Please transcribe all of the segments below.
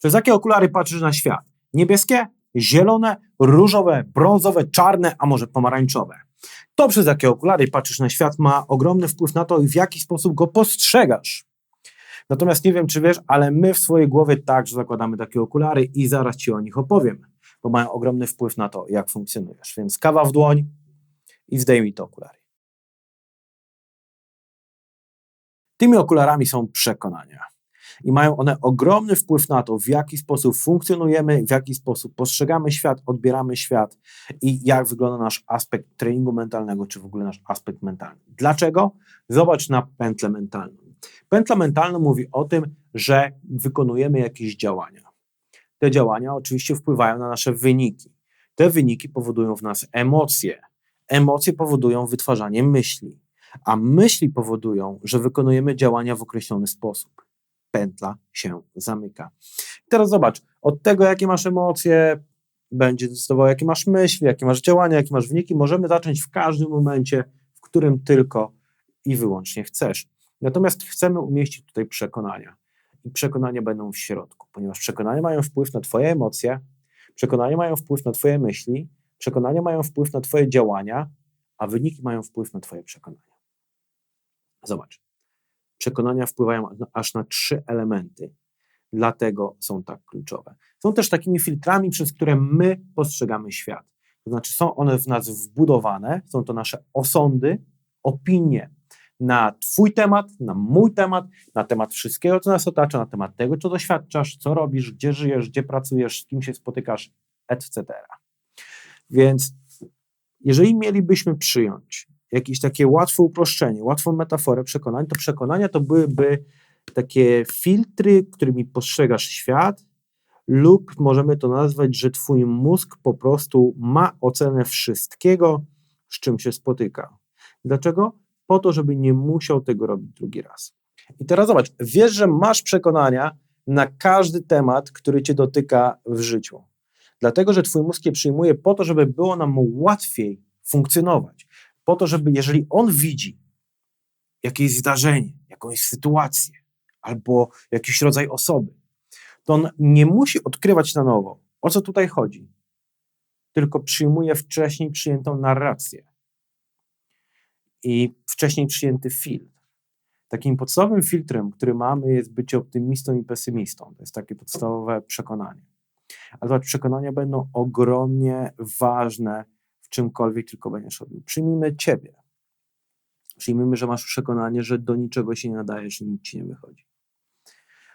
Przez jakie okulary patrzysz na świat? Niebieskie, zielone, różowe, brązowe, czarne, a może pomarańczowe. To, przez jakie okulary patrzysz na świat, ma ogromny wpływ na to, w jaki sposób go postrzegasz. Natomiast nie wiem, czy wiesz, ale my w swojej głowie także zakładamy takie okulary i zaraz ci o nich opowiem, bo mają ogromny wpływ na to, jak funkcjonujesz. Więc kawa w dłoń i zdejmij te okulary. Tymi okularami są przekonania. I mają one ogromny wpływ na to, w jaki sposób funkcjonujemy, w jaki sposób postrzegamy świat, odbieramy świat i jak wygląda nasz aspekt treningu mentalnego, czy w ogóle nasz aspekt mentalny. Dlaczego? Zobacz na pętlę mentalną. Pętla mentalna mówi o tym, że wykonujemy jakieś działania. Te działania oczywiście wpływają na nasze wyniki. Te wyniki powodują w nas emocje. Emocje powodują wytwarzanie myśli a myśli powodują, że wykonujemy działania w określony sposób. Pętla się zamyka. Teraz zobacz, od tego, jakie masz emocje, będzie decydował, jakie masz myśli, jakie masz działania, jakie masz wyniki. Możemy zacząć w każdym momencie, w którym tylko i wyłącznie chcesz. Natomiast chcemy umieścić tutaj przekonania. I przekonania będą w środku, ponieważ przekonania mają wpływ na Twoje emocje, przekonania mają wpływ na Twoje myśli, przekonania mają wpływ na Twoje działania, a wyniki mają wpływ na Twoje przekonania. Zobacz. Przekonania wpływają aż na trzy elementy, dlatego są tak kluczowe. Są też takimi filtrami, przez które my postrzegamy świat. To znaczy, są one w nas wbudowane, są to nasze osądy, opinie na Twój temat, na mój temat, na temat wszystkiego, co nas otacza, na temat tego, co doświadczasz, co robisz, gdzie żyjesz, gdzie pracujesz, z kim się spotykasz, etc. Więc jeżeli mielibyśmy przyjąć, jakieś takie łatwe uproszczenie, łatwą metaforę przekonań, to przekonania to byłyby takie filtry, którymi postrzegasz świat, lub możemy to nazwać, że twój mózg po prostu ma ocenę wszystkiego, z czym się spotyka. Dlaczego? Po to, żeby nie musiał tego robić drugi raz. I teraz zobacz, wiesz, że masz przekonania na każdy temat, który cię dotyka w życiu. Dlatego, że twój mózg je przyjmuje po to, żeby było nam łatwiej funkcjonować po to, żeby jeżeli on widzi jakieś zdarzenie, jakąś sytuację albo jakiś rodzaj osoby, to on nie musi odkrywać na nowo, o co tutaj chodzi, tylko przyjmuje wcześniej przyjętą narrację i wcześniej przyjęty filtr. Takim podstawowym filtrem, który mamy, jest bycie optymistą i pesymistą. To jest takie podstawowe przekonanie. Ale zobacz, przekonania będą ogromnie ważne czymkolwiek tylko będziesz robił. Przyjmijmy ciebie. Przyjmijmy, że masz przekonanie, że do niczego się nie nadajesz i nic ci nie wychodzi.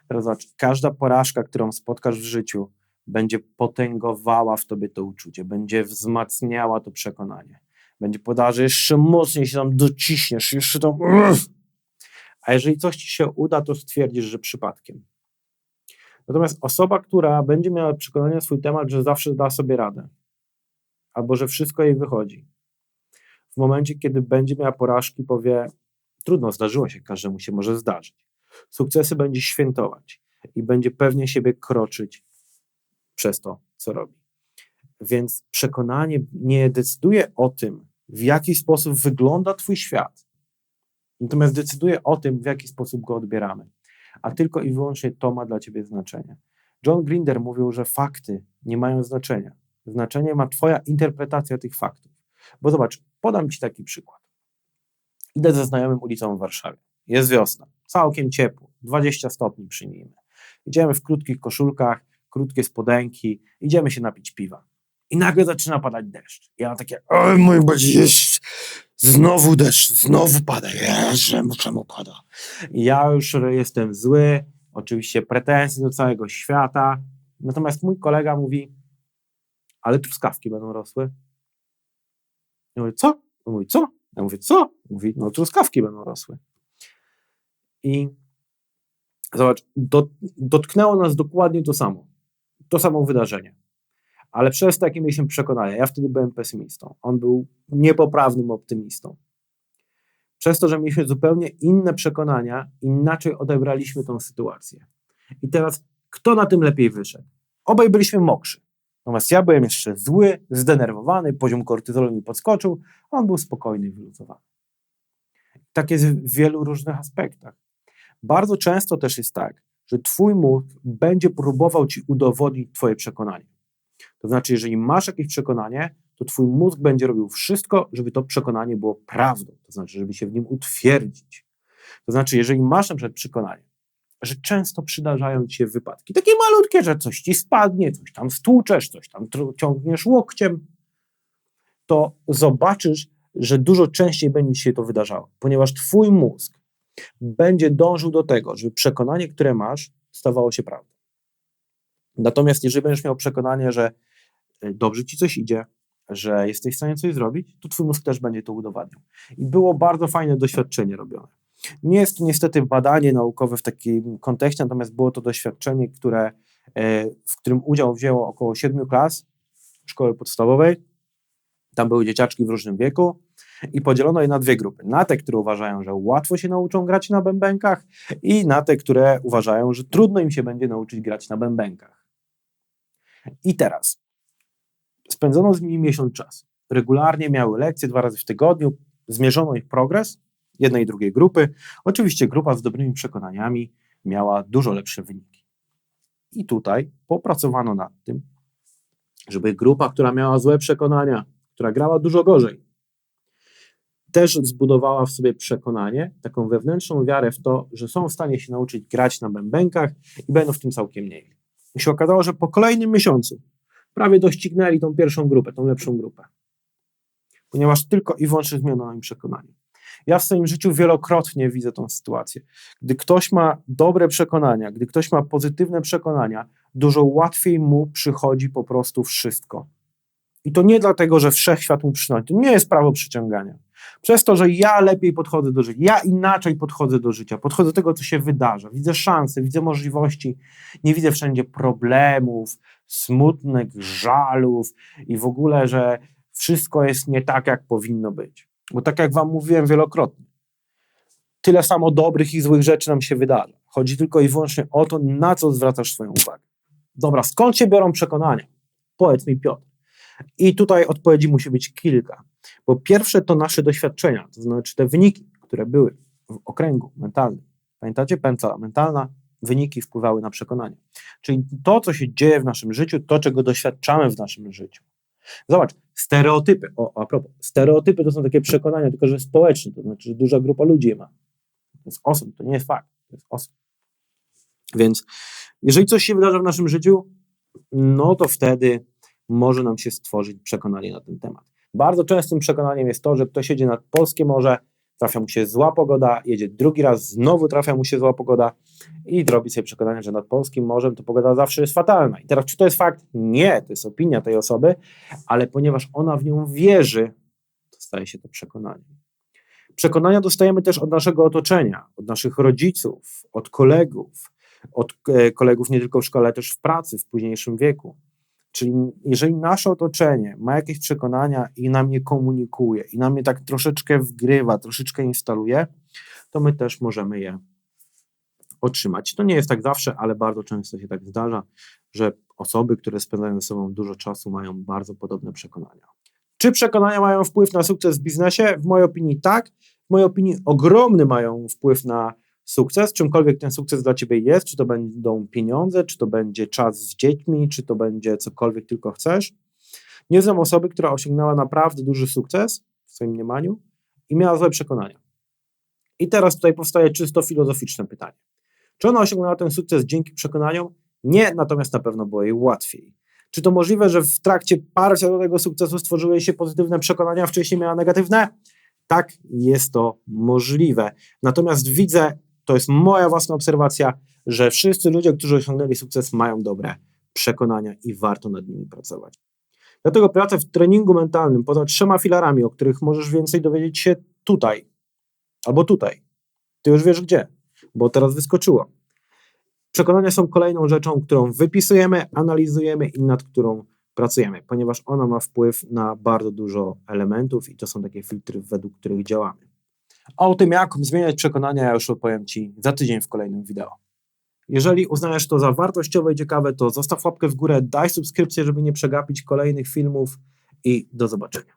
Teraz zobacz, każda porażka, którą spotkasz w życiu, będzie potęgowała w tobie to uczucie, będzie wzmacniała to przekonanie. Będzie podała, że jeszcze mocniej się tam dociśniesz, jeszcze tam. A jeżeli coś ci się uda, to stwierdzisz, że przypadkiem. Natomiast osoba, która będzie miała przekonanie na swój temat, że zawsze da sobie radę, albo że wszystko jej wychodzi. W momencie, kiedy będzie miała porażki, powie: Trudno, zdarzyło się, każdemu się może zdarzyć. Sukcesy będzie świętować i będzie pewnie siebie kroczyć przez to, co robi. Więc przekonanie nie decyduje o tym, w jaki sposób wygląda Twój świat, natomiast decyduje o tym, w jaki sposób go odbieramy. A tylko i wyłącznie to ma dla Ciebie znaczenie. John Grinder mówił, że fakty nie mają znaczenia. Znaczenie ma Twoja interpretacja tych faktów. Bo zobacz, podam Ci taki przykład. Idę ze znajomym ulicą w Warszawie. Jest wiosna, całkiem ciepło, 20 stopni przyjmijmy. Idziemy w krótkich koszulkach, krótkie spodenki, idziemy się napić piwa. I nagle zaczyna padać deszcz. Ja mam takie, oj mój Boże, znowu deszcz, znowu pada, czemu, czemu pada? Ja już jestem zły, oczywiście pretensje do całego świata, natomiast mój kolega mówi, ale truskawki będą rosły. Ja mówię, co? On mówi, co? Ja mówię, co? Mówi, no truskawki będą rosły. I zobacz, do, dotknęło nas dokładnie to samo. To samo wydarzenie. Ale przez to, jakie mieliśmy przekonania, ja wtedy byłem pesymistą, on był niepoprawnym optymistą. Przez to, że mieliśmy zupełnie inne przekonania, inaczej odebraliśmy tą sytuację. I teraz, kto na tym lepiej wyszedł? Obaj byliśmy mokrzy. Natomiast ja byłem jeszcze zły, zdenerwowany, poziom kortyzolu mi podskoczył, a on był spokojny i wyluzowany. Tak jest w wielu różnych aspektach. Bardzo często też jest tak, że twój mózg będzie próbował ci udowodnić twoje przekonanie. To znaczy, jeżeli masz jakieś przekonanie, to twój mózg będzie robił wszystko, żeby to przekonanie było prawdą, to znaczy, żeby się w nim utwierdzić. To znaczy, jeżeli masz na przykład przekonanie, że często przydarzają ci się wypadki, takie malutkie, że coś ci spadnie, coś tam stłuczesz, coś tam ciągniesz łokciem, to zobaczysz, że dużo częściej będzie się to wydarzało, ponieważ twój mózg będzie dążył do tego, żeby przekonanie, które masz, stawało się prawdą. Natomiast jeżeli będziesz miał przekonanie, że e, dobrze ci coś idzie, że jesteś w stanie coś zrobić, to twój mózg też będzie to udowadniał. I było bardzo fajne doświadczenie robione. Nie jest to niestety badanie naukowe w takim kontekście, natomiast było to doświadczenie, które, e, w którym udział wzięło około siedmiu klas szkoły podstawowej. Tam były dzieciaczki w różnym wieku i podzielono je na dwie grupy. Na te, które uważają, że łatwo się nauczą grać na bębenkach i na te, które uważają, że trudno im się będzie nauczyć grać na bębenkach. I teraz spędzono z nimi miesiąc czasu. Regularnie miały lekcje dwa razy w tygodniu, zmierzono ich progres jednej i drugiej grupy. Oczywiście grupa z dobrymi przekonaniami miała dużo lepsze wyniki. I tutaj popracowano nad tym, żeby grupa, która miała złe przekonania, która grała dużo gorzej, też zbudowała w sobie przekonanie, taką wewnętrzną wiarę w to, że są w stanie się nauczyć grać na bębenkach i będą w tym całkiem mieli. I się okazało, że po kolejnym miesiącu prawie doścignęli tą pierwszą grupę, tą lepszą grupę. Ponieważ tylko i wyłącznie zmieniono im przekonanie. Ja w swoim życiu wielokrotnie widzę tą sytuację. Gdy ktoś ma dobre przekonania, gdy ktoś ma pozytywne przekonania, dużo łatwiej mu przychodzi po prostu wszystko. I to nie dlatego, że wszechświat mu przynosi. To nie jest prawo przyciągania. Przez to, że ja lepiej podchodzę do życia, ja inaczej podchodzę do życia, podchodzę do tego, co się wydarza. Widzę szanse, widzę możliwości, nie widzę wszędzie problemów, smutnych, żalów i w ogóle, że wszystko jest nie tak, jak powinno być. Bo tak jak Wam mówiłem wielokrotnie, tyle samo dobrych i złych rzeczy nam się wydarza. Chodzi tylko i wyłącznie o to, na co zwracasz swoją uwagę. Dobra, skąd się biorą przekonania? Powiedz mi, Piotr. I tutaj odpowiedzi musi być kilka. Bo pierwsze to nasze doświadczenia, to znaczy te wyniki, które były w okręgu mentalnym. Pamiętacie? Pętla mentalna, wyniki wpływały na przekonanie. Czyli to, co się dzieje w naszym życiu, to, czego doświadczamy w naszym życiu. Zobacz, stereotypy. O, a propos, stereotypy to są takie przekonania, tylko że społeczne, to znaczy, że duża grupa ludzi je ma. To jest osób, to nie jest fakt, to jest osób. Więc jeżeli coś się wydarza w naszym życiu, no to wtedy może nam się stworzyć przekonanie na ten temat. Bardzo częstym przekonaniem jest to, że ktoś jedzie nad polskie morze, trafia mu się zła pogoda, jedzie drugi raz, znowu trafia mu się zła pogoda i robi sobie przekonanie, że nad polskim morzem to pogoda zawsze jest fatalna. I teraz, czy to jest fakt? Nie, to jest opinia tej osoby, ale ponieważ ona w nią wierzy, to staje się to przekonaniem. Przekonania dostajemy też od naszego otoczenia, od naszych rodziców, od kolegów, od e, kolegów nie tylko w szkole, ale też w pracy w późniejszym wieku. Czyli jeżeli nasze otoczenie ma jakieś przekonania i nam je komunikuje, i nam je tak troszeczkę wgrywa, troszeczkę instaluje, to my też możemy je otrzymać. To nie jest tak zawsze, ale bardzo często się tak zdarza, że osoby, które spędzają ze sobą dużo czasu, mają bardzo podobne przekonania. Czy przekonania mają wpływ na sukces w biznesie? W mojej opinii tak. W mojej opinii ogromny mają wpływ na sukces, czymkolwiek ten sukces dla ciebie jest, czy to będą pieniądze, czy to będzie czas z dziećmi, czy to będzie cokolwiek tylko chcesz. Nie znam osoby, która osiągnęła naprawdę duży sukces w swoim mniemaniu i miała złe przekonania. I teraz tutaj powstaje czysto filozoficzne pytanie. Czy ona osiągnęła ten sukces dzięki przekonaniom? Nie, natomiast na pewno było jej łatwiej. Czy to możliwe, że w trakcie parcia do tego sukcesu stworzyły się pozytywne przekonania, a wcześniej miała negatywne? Tak, jest to możliwe. Natomiast widzę to jest moja własna obserwacja, że wszyscy ludzie, którzy osiągnęli sukces, mają dobre przekonania i warto nad nimi pracować. Dlatego pracę w treningu mentalnym poza trzema filarami, o których możesz więcej dowiedzieć się tutaj albo tutaj. Ty już wiesz gdzie, bo teraz wyskoczyło. Przekonania są kolejną rzeczą, którą wypisujemy, analizujemy i nad którą pracujemy, ponieważ ona ma wpływ na bardzo dużo elementów i to są takie filtry, według których działamy. A o tym, jak zmieniać przekonania, ja już opowiem Ci za tydzień w kolejnym wideo. Jeżeli uznajesz to za wartościowe i ciekawe, to zostaw łapkę w górę, daj subskrypcję, żeby nie przegapić kolejnych filmów i do zobaczenia.